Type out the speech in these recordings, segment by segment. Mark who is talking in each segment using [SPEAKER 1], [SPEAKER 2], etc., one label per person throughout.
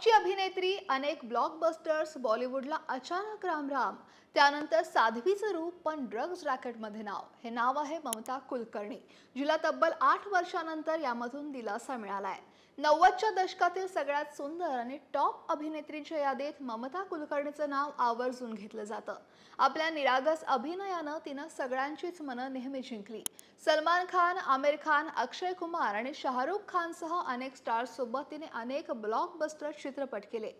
[SPEAKER 1] टॉपची अभिनेत्री अनेक ब्लॉकबस्टर्स बॉलिवूडला अचानक रामराम त्यानंतर साध्वीचं रूप पण ड्रग्ज रॅकेटमध्ये नाव. हे नाव आहे ममता कुलकर्णी. जिला तब्बल आठ वर्षानंतर यामधून दिलासा मिळालाय. नव्वदच्या दशकातील सगळ्यात सुंदर आणि टॉप अभिनेत्रींच्या यादीत ममता कुलकर्णीचं नाव आवर्जून घेतलं जातं. आपल्या निरागस अभिनयानं तिनं सगळ्यांचीच मनं नेहमी जिंकली. सलमान खान आमिर खान अक्षय कुमार आणि शाहरुख खानसह अनेक स्टार्ससोबत तिने अनेक ब्लॉकबस्टर चित्रपट केले.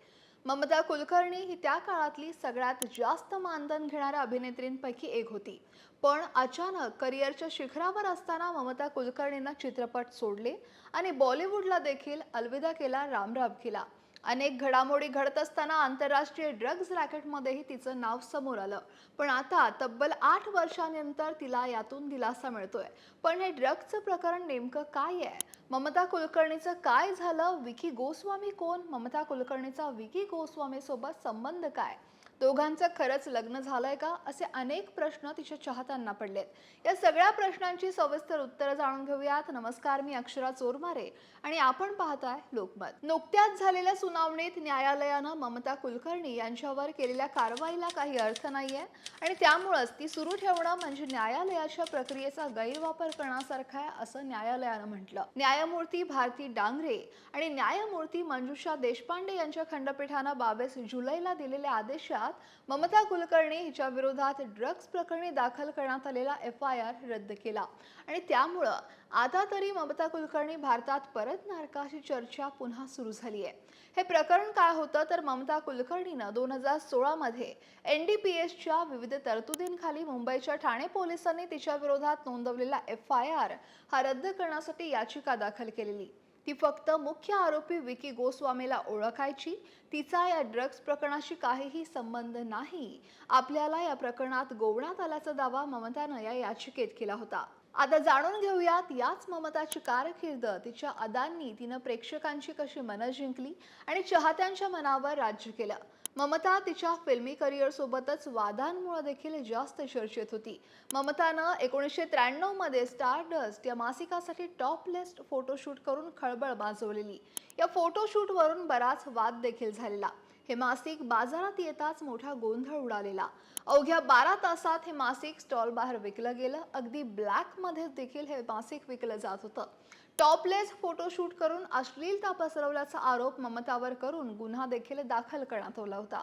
[SPEAKER 1] ममता कुलकर्णी ही त्या काळातली सगळ्यात जास्त मानधन घेणाऱ्या अभिनेत्रींपैकी एक होती. पण अचानक करिअरच्या शिखरावर असताना ममता कुलकर्णीनं चित्रपट सोडले आणि बॉलिवूडला देखील अलविदा केला रामराम केला अनेक घडामोडी घडत असताना आंतरराष्ट्रीय ड्रग्ज रॅकेटमध्येही तिचं नाव समोर आलं. पण आता तब्बल आठ वर्षांनंतर तिला यातून दिलासा मिळतोय. पण हे ड्रग्जचं प्रकरण नेमकं काय आहे? ममता कुलकर्णीचं काय झालं? विकी गोस्वामी कोण? ममता कुलकर्णीचा विकी गोस्वामी सोबत संबंध काय? दोघांचं खरंच लग्न झालंय का? असे अनेक प्रश्न तिच्या चाहत्यांना पडलेत. या सगळ्या प्रश्नांची सविस्तर उत्तरं जाणून घेऊयात. नमस्कार मी अक्षरा चोरमारे आणि आपण पाहताय लोकमत. नुकत्याच झालेल्या सुनावणीत न्यायालयानं ममता कुलकर्णी यांच्यावर केलेल्या कारवाईला काही अर्थ नाहीये आणि त्यामुळंच ती सुरू ठेवणं म्हणजे न्यायालयाच्या प्रक्रियेचा गैरवापर करण्यासारखा आहे असं न्यायालयानं म्हटलं. न्यायमूर्ती भारती डांगरे आणि न्यायमूर्ती मंजुषा देशपांडे यांच्या खंडपीठानं बावीस जुलैला दिलेल्या आदेशात ममता कुलकर्णी हिच्या विरोधात ड्रग्ज प्रकरणी दाखल करण्यात आलेला एफ आय आर रद्द केला. आणि त्यामुळं आता तरी ममता कुलकर्णी भारतात परतणार का अशी चर्चा पुन्हा सुरू झाली आहे हे प्रकरण काय होतं तर ममता कुलकर्णीनं दोन हजार सोळामध्ये एन डी पी एसच्या विविध तरतुदींखाली मुंबईच्या ठाणे पोलिसांनी तिच्या विरोधात नोंदवलेला एफ आय आर हा रद्द करण्यासाठी याचिका दाखल केलेली. ती फक्त मुख्य आरोपी विकी गोस्वामीला ओळखायची तिचा या ड्रग्ज प्रकरणाशी काहीही संबंध नाही. आपल्याला या प्रकरणात गोवण्यात आल्याचा दावा ममतानं या याचिकेत केला होता. आता जाणून घेऊयात याच ममताची कारकीर्द तिच्या अदांनी तिनं प्रेक्षकांची कशी मनं जिंकली आणि चाहत्यांच्या मनावर राज्य केलं. ममता तिच्या फिल्मी करिअरसोबतच वादांमुळं वादांमुळे देखील जास्त चर्चेत होती. ममतानं एकोणीसशे त्र्याण्णवमध्ये स्टारडस्ट या मासिकासाठी टॉप लिस्ट फोटोशूट करून खळबळ माजवलेली. या फोटोशूटवरून बराच वाद देखील झालेला. हे मासिक बाजारात येताच मोठा गोंधळ उडालेला. अवघ्या बारा तासात हे मासिक स्टॉल बाहेर विकलं गेलं. अगदी ब्लॅकमध्ये देखील हे मासिक विकलं जात होतं. टॉपलेस फोटोशूट करून अश्लीलता पसरवल्याचा आरोप ममतावर करून गुन्हा देखील दाखल करण्यात आला होता.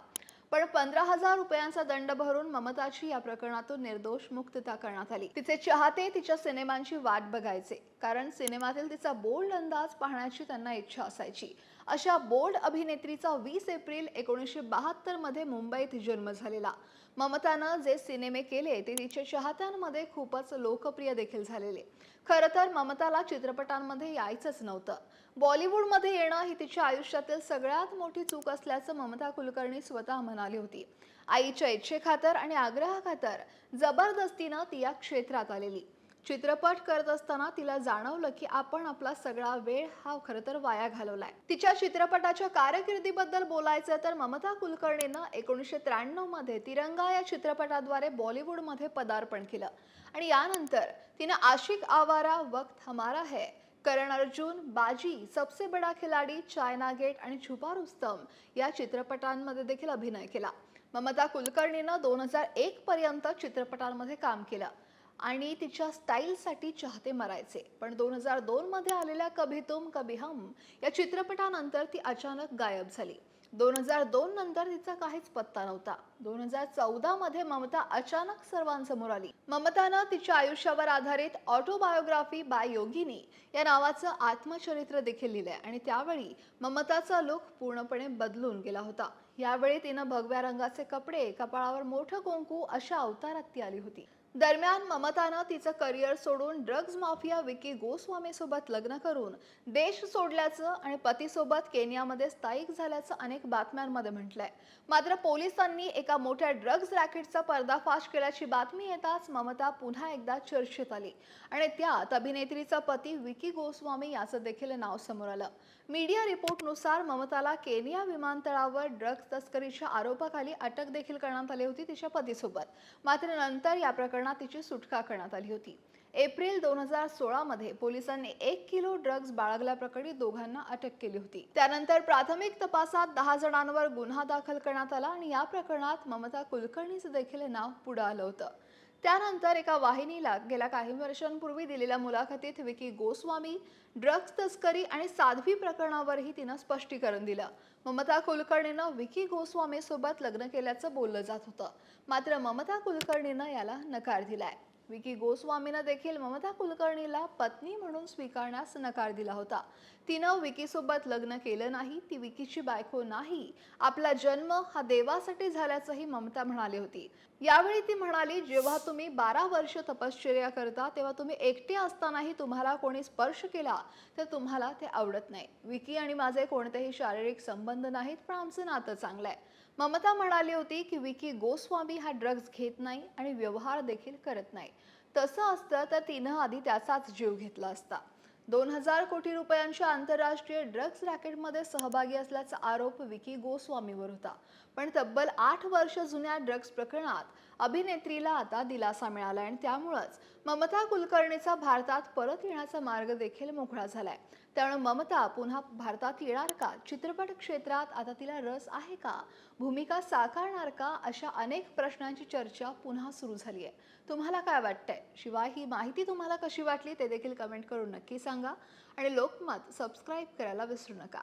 [SPEAKER 1] पण पंधरा हजार रुपयांचा दंड भरून ममताची या प्रकरणातून निर्दोष मुक्तता करण्यात आली. तिचे चाहते तिच्या सिनेमांची वाट बघायचे कारण सिनेमातील तिचा बोल्ड अंदाज पाहण्याची त्यांना इच्छा असायची. अशा बोल्ड अभिनेत्रीचा वीस एप्रिल एकोणीसशे बहात्तरमध्ये मुंबईत जन्म झालेला. ममतानं जे सिनेमे केले ते तिच्या चाहत्यांमध्ये खूपच लोकप्रिय देखील झालेले. खरं तर ममताला चित्रपटांमध्ये यायचंच नव्हतं. बॉलिवूडमध्ये येणं ही तिच्या आयुष्यातील सगळ्यात मोठी चूक असल्याचं ममता कुलकर्णी स्वतः म्हणाली होती. आईच्या इच्छेखातर आणि आग्रहाखातर जबरदस्तीनं ती या क्षेत्रात आलेली. चित्रपट करत असताना तिला जाणवलं की आपण आपला सगळा वेळ हा खरं तर वाया घालवलाय. तिच्या चित्रपटाच्या कारकिर्दीबद्दल बोलायचं तर ममता कुलकर्णीनं एकोणीसशे त्र्याण्णवमध्ये तिरंगा या चित्रपटाद्वारे बॉलिवूडमध्ये पदार्पण केलं. आणि यानंतर तिनं आशिक आवारा वक्त हमारा है करण अर्जुन बाजी सबसे बडा खिलाडी चायना गेट आणि छुपा रुस्तम या चित्रपटांमध्ये देखील अभिनय केला. ममता कुलकर्णीनं दोन हजार एक पर्यंत चित्रपटांमध्ये काम केलं. आणि तिच्या स्टाईलसाठी चाहते मरायचे. पण दोन हजार दोनमध्ये आलेल्या कभी तुम कभी हम या चित्रपटानंतर ती अचानक गायब झाली. दोन हजार दोन नंतर तिचा काहीच पत्ता नव्हता. दोन हजार चौदा मध्ये ममता अचानक सर्वांसमोर आली. ममतानं तिच्या आयुष्यावर आधारित ऑटोबायोग्राफी बाय योगिनी या नावाचं आत्मचरित्र देखील लिहिलंय आणि त्यावेळी ममताचा लुक पूर्णपणे बदलून गेला होता. यावेळी तिनं भगव्या रंगाचे कपडे कपाळावर मोठं कुंकू अशा अवतारात ती आली होती. दरम्यान ममतानं तिचं करिअर सोडून ड्रग्ज माफिया विकी गोस्वामीसोबत लग्न करून देश सोडल्याचं आणि पतीसोबत केनियामध्ये स्थायिक झाल्याचं अनेक बातम्यांमध्ये म्हटलंय. मात्र पोलिसांनी एका मोठ्या ड्रग्ज रॅकेटचा पर्दाफाश केल्याची बातमी येताच ममता पुन्हा एकदा चर्चेत आली. आणि त्यात अभिनेत्रीचा पती विकी गोस्वामी याचं देखील नाव समोर आलं. मीडिया रिपोर्टनुसार ममताला केनिया विमानतळावर ड्रग्ज तस्करीच्या आरोपाखाली अटक देखील करण्यात आली होती तिच्या पतीसोबत. मात्र नंतर या प्रकरणात तिची सुटका करण्यात आली होती. एप्रिल दोन हजार सोळामध्ये पोलिसांनी एक किलो ड्रग्ज बाळगल्याप्रकरणी दोघांना अटक केली होती. त्यानंतर प्राथमिक तपासात दहा जणांवर गुन्हा दाखल करण्यात आला आणि या प्रकरणात ममता कुलकर्णीचं देखील नाव पुढे आलं होतं. त्यानंतर एका वाहिनीला गेल्या काही वर्षांपूर्वी दिलेल्या मुलाखतीत विकी गोस्वामी ड्रग्ज तस्करी आणि साध्वी प्रकरणावरही तिनं स्पष्टीकरण दिलं. ममता कुलकर्णीनं विकी गोस्वामीसोबत लग्न केल्याचं बोललं जात होतं. मात्र ममता कुलकर्णीनं याला नकार दिलाय. विकी गोस्वामीनं देखील ममता कुलकर्णीला पत्नी म्हणून स्वीकारण्यास नकार दिला होता. तिनं विकीसोबत लग्न केलं नाही ती विकीची बायको नाही. आपला जन्म हा देवासाठी झाल्याचंही ममता म्हणाली होती. यावेळी ती म्हणाली जेव्हा तुम्ही बारा वर्ष तपश्चर्या करता तेव्हा तुम्ही एकटे असतानाही तुम्हाला कोणी स्पर्श केला तर तुम्हाला ते आवडत नाही. विकी आणि माझे कोणतेही शारीरिक संबंध नाहीत पण आमचं नातं चांगलं आहे. ममता म्हणाली होती की विकी गोस्वामी हा ड्रग्ज घेत नाही आणि व्यवहार देखील करत नाही. तसं असतं तर तिनं आधी त्याचाच जीव घेतला असता. दोन हजार कोटी रुपयांच्या आंतरराष्ट्रीय ड्रग्ज रॅकेटमध्ये सहभागी असल्याचा आरोप विकी गोस्वामीवर होता. पण तब्बल आठ वर्ष जुन्या ड्रग्ज प्रकरणात अभिनेत्रीला आता दिलासा मिळाला आणि त्यामुळंच ममता कुलकर्णीचा भारतात परत येण्याचा मार्ग देखील मोकळा झालाय. त्यामुळे ममता पुन्हा भारतात येणार का? चित्रपट क्षेत्रात आता तिला रस आहे का? भूमिका साकारणार का? अशा अनेक प्रश्नांची चर्चा पुन्हा सुरू झाली आहे तुम्हाला काय वाटतंय? शिवाय ही माहिती तुम्हाला कशी वाटली ते देखील कमेंट करून नक्की सांगा. आणि लोकमत सबस्क्राईब करायला विसरू नका.